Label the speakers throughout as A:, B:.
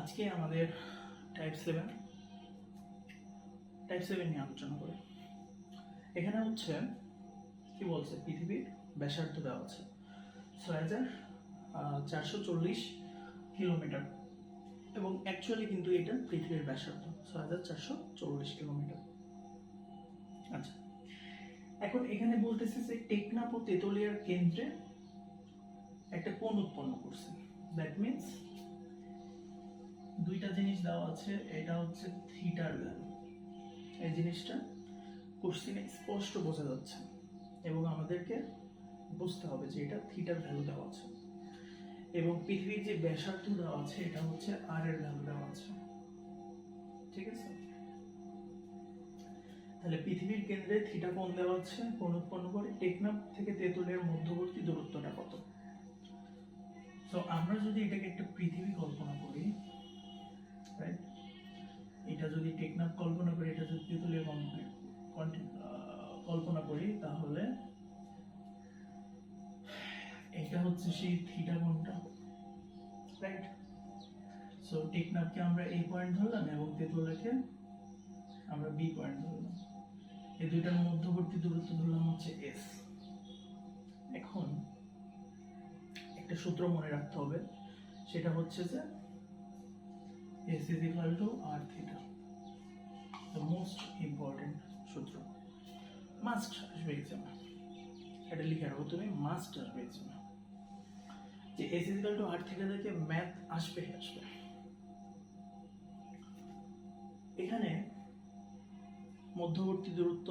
A: আজকে আমাদের type seven type seven নিয়ে আলোচনা করি। এখানে হচ্ছে, কি বলছে? পৃথিবীর ব্যাসার্ধ দেওয়া আছে। ছয় হাজার চারশো চল্লিশ কিলোমিটার। এবং অ্যাকচুয়ালি কিন্তু এটা পৃথিবীর ব্যাসার্ধ। ছয় হাজার চারশো চল্লিশ কিলোমিটার। আচ্ছা। এখন এখানে বলতেছে যে টেকনাফ ও তেতুলিয়ার কেন্দ্রে একটা কোণ উৎপন্ন করছে। দ্যাট মিন্স দুইটা জিনিস দেওয়া আছে, এটা হচ্ছে থিটার ভ্যালু এই জিনিসটা কোশ্চিনে স্পষ্ট বোঝা যাচ্ছে এবং আমাদেরকে বুঝতে হবে যে এটা থিটার ভ্যালু দেওয়া আছে। এবং পৃথিবীর যে ব্যাসার্ধ দেওয়া আছে, এটা হচ্ছে আর এর ভ্যালু দেওয়া আছে। ঠিক আছে? তাহলে পৃথিবীর কেন্দ্রে থিটা কোণ দেওয়া আছে, কোণ উৎপন্ন করে টেকনাফ থেকে তেঁতুলের মধ্যবর্তী দূরত্বটা কত? তো আমরা যদি এটাকে একটা পৃথিবী কল্পনা করি রাইট এটা যদি টেকনাফ কল্পনা করি, এটা যদি তেঁতুলিয়া কল্পনা করি, তাহলে এটা হচ্ছে সেই থিটা কোণটা রাইট সো টেকনাফকে আমরা এই পয়েন্ট ধরলাম এবং তেঁতুলিয়াকে আমরা বি পয়েন্ট ধরলাম। এই দুইটার মধ্যবর্তী দূরত্ব ধরলাম হচ্ছে এস এখন একটা সূত্র মনে রাখতে হবে, সেটা হচ্ছে যে S is equal to r theta the most important সূত্র। মাস্ট আসবে এক্সামে এটা লিখে রাখো, তুমি মাস্ট আসবে এক্সামে যে S is to r theta থেকে ম্যাথ আসবে আসবে। এখানে মধ্যবর্তী দূরত্ব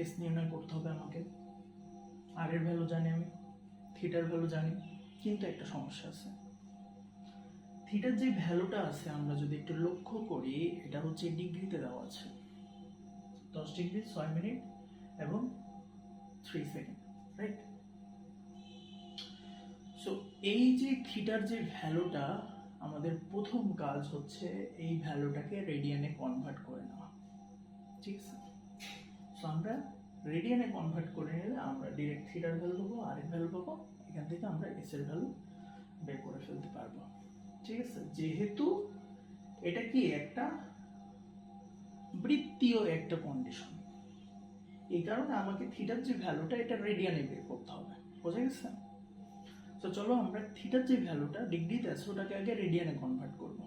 A: এস নির্ণয় করতে হবে আমাকে। আর এর ভ্যালু জানি আমি থিটার ভ্যালু জানি, কিন্তু একটা সমস্যা আছে। থিটার যে ভ্যালুটা আছে আমরা যদি একটু লক্ষ্য করি, এটা হচ্ছে ডিগ্রিতে দেওয়া আছে। দশ ডিগ্রি ছয় মিনিট এবং থ্রি সেকেন্ড রাইট সো এই যে থিটার যে ভ্যালুটা আমাদের প্রথম কাজ হচ্ছে এই ভ্যালুটাকে রেডিয়ানে কনভার্ট করে নেওয়া। ঠিক আছে? সো আমরা রেডিয়ানে কনভার্ট করে নিলে আমরা ডিরেক্ট থিটার ভ্যালু পাবো, আর এর ভ্যালু পাবো, এখান থেকে আমরা এস এর ভ্যালু বের করে ফেলতে পারব। ঠিক আছে? যেহেতু এটা কি একটা বৃত্তীয় একটা কন্ডিশন এই কারণে আমাকে থিটার যে ভ্যালুটা এটা রেডিয়ানে বের করতে হবে। বোঝা গেছে? তো চলো আমরা থিটার যে ভ্যালুটা ডিগ্রিতে আছে, ওটাকে আগে রেডিয়ানে কনভার্ট করব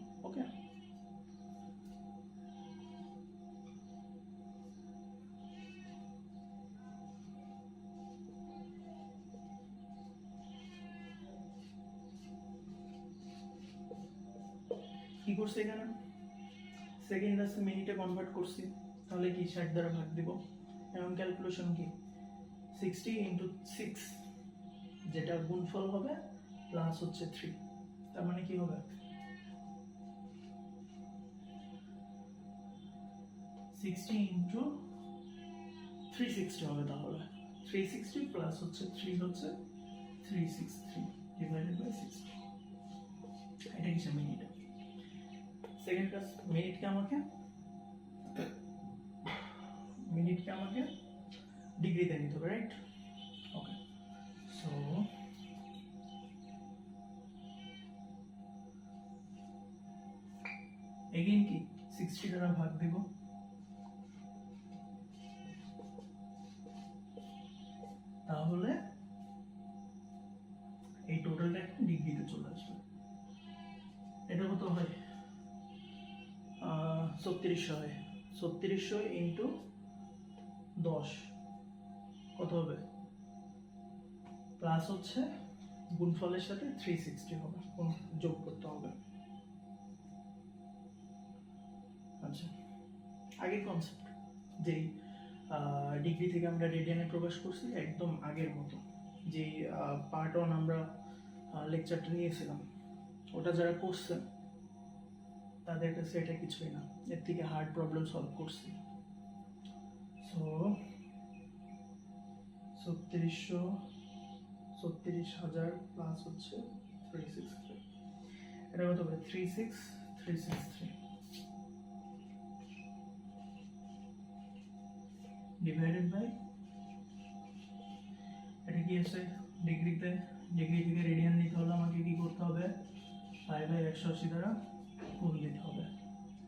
A: কি করছি এখানে? সেকেন্ড আছে মিনিটে কনভার্ট করছি। তাহলে কি ষাট দ্বারা ভাগ দিব? এবং ক্যালকুলেশন কি? সিক্সটি ইন্টু সিক্স যেটা গুণফল হবে প্লাস হচ্ছে থ্রি তার মানে কি হবে? সিক্সটি ইন্টু থ্রি সিক্সটি হবে তাহলে। থ্রি সিক্সটি প্লাস হচ্ছে থ্রি হচ্ছে three six three divided by sixty এটা কিসে মিনিট সেকেন্ড ক্লাস মিনিটকে আমাকে মিনিটকে আমাকে ডিগ্রিতে নিতে হবে রাইট ওকে সো এগেইন কি সিক্সটি দ্বারা ভাগ দেব তাহলে ছত্রিশশো হয়। ছত্রিশশো ইন্টু দশ। কত হবে? প্লাস হচ্ছে গুণফলের সাথে থ্রি সিক্সটি হবে। গুণ- যোগ করতে হবে? আচ্ছা আগের কনসেপ্ট যেই ডিগ্রি থেকে আমরা রেডিয়ানে প্রবেশ করছি একদম আগের মতো। যেই পার্ট ওয়ান আমরা লেকচারটা নিয়েছিলাম। ওটা যারা করছে তাদের কাছে এটা কিছুই না। এর থেকে হার্ড প্রবলেম সলভ করছি। সো ছত্রিশশো ছত্রিশ হাজার প্লাস হচ্ছে থ্রি সিক্স থ্রি এটা কত হবে three six three six three divided by এটা কি আছে? ডিগ্রিতে ডিগ্রি থেকে রেডিয়ান নিতে হলে আমাকে কি করতে হবে? ফাইভ বাই একশো আশি দ্বারা গুণ দিতে হবে।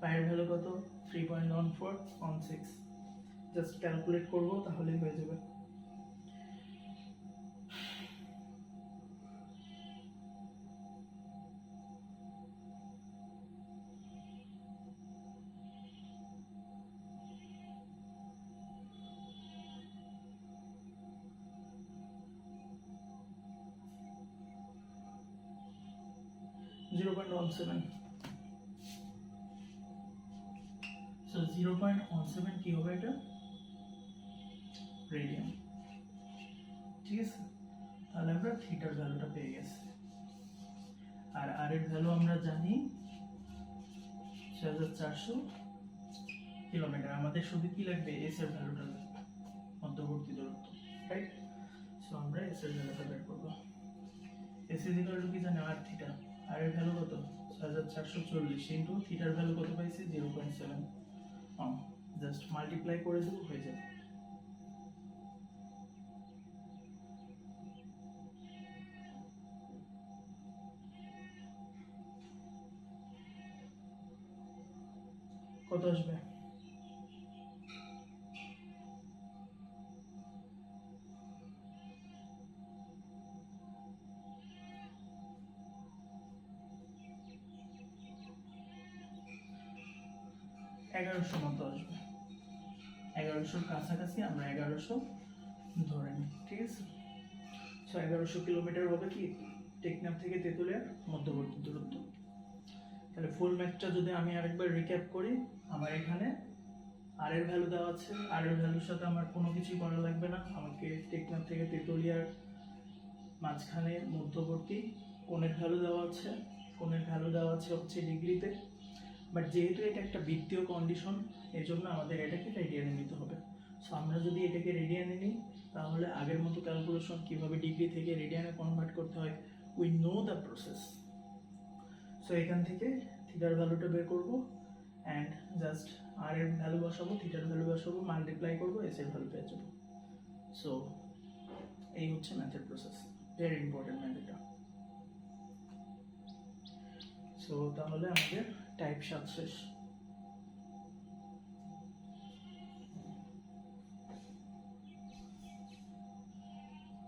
A: পায়ের ভ্যালু কত? Three point one four one six just calculate করব, তাহলেই হয়ে যাবে। Zero point one seven zero point one seven কী হবে এটা রেডিয়ান ঠিক আছে? তাহলে আমরা থিটার ভ্যালুটা পেয়ে গেছি। আর আর এর ভ্যালু আমরা জানি ছয় চারশো কিলোমিটার আমাদের শুধু কি লাগবে? এস এর ভ্যালুটা মধ্যবর্তী দূরত্ব রাইট সো আমরা এস এর ভ্যালুটা বের করব। এস ইজ টু কি জানি? আর থিটা আর এর ভ্যালু কত? ছয় হাজার চারশো চল্লিশ। ইন্টু থিটার ভ্যালু কত পাইছি? Zero point seven just multiply করে দেবো হয়ে যাবে। কত আসবে? এগারোশো মতো আসবে। এগারোশোর কাছাকাছি আমরা এগারোশো ধরে নিই, ঠিক আছে? সো এগারোশো কিলোমিটার হবে কি? টেকনাফ থেকে তেঁতুলিয়ার মধ্যবর্তী দূরত্ব। তাহলে ফুল ম্যাথটা যদি আমি আরেকবার রিক্যাপ করি, আমার এখানে আর এর ভ্যালু দেওয়া আছে। আর এর ভ্যালুর সাথে আমার কোনো কিছুই করা লাগবে না। আমাকে টেকনাফ থেকে তেঁতুলিয়ার মাঝখানে মধ্যবর্তী কোণের ভ্যালু দেওয়া আছে। কোণের ভ্যালু দেওয়া আছে হচ্ছে ডিগ্রিতে। বাট যেহেতু এটা একটা বৃত্তীয় কন্ডিশন এই জন্য আমাদের এটাকে রেডিয়ানে নিতে হবে। সো আমরা যদি এটাকে রেডিয়ানে নিই, তাহলে আগের মতো ক্যালকুলেশন কীভাবে ডিগ্রি থেকে রেডিয়ানে কনভার্ট করতে হয় we know the process so এখান থেকে থিটার ভ্যালুটা বের করব অ্যান্ড জাস্ট আর এর ভ্যালু বসাবো থিটার ভ্যালু বসাবো মাল্টিপ্লাই করব এস এর ভ্যালু পেয়ে যাব। সো এই হচ্ছে ম্যাথের প্রসেস ভেরি ইম্পর্টেন্ট ম্যাথ এটা। সো তাহলে আমাদের type success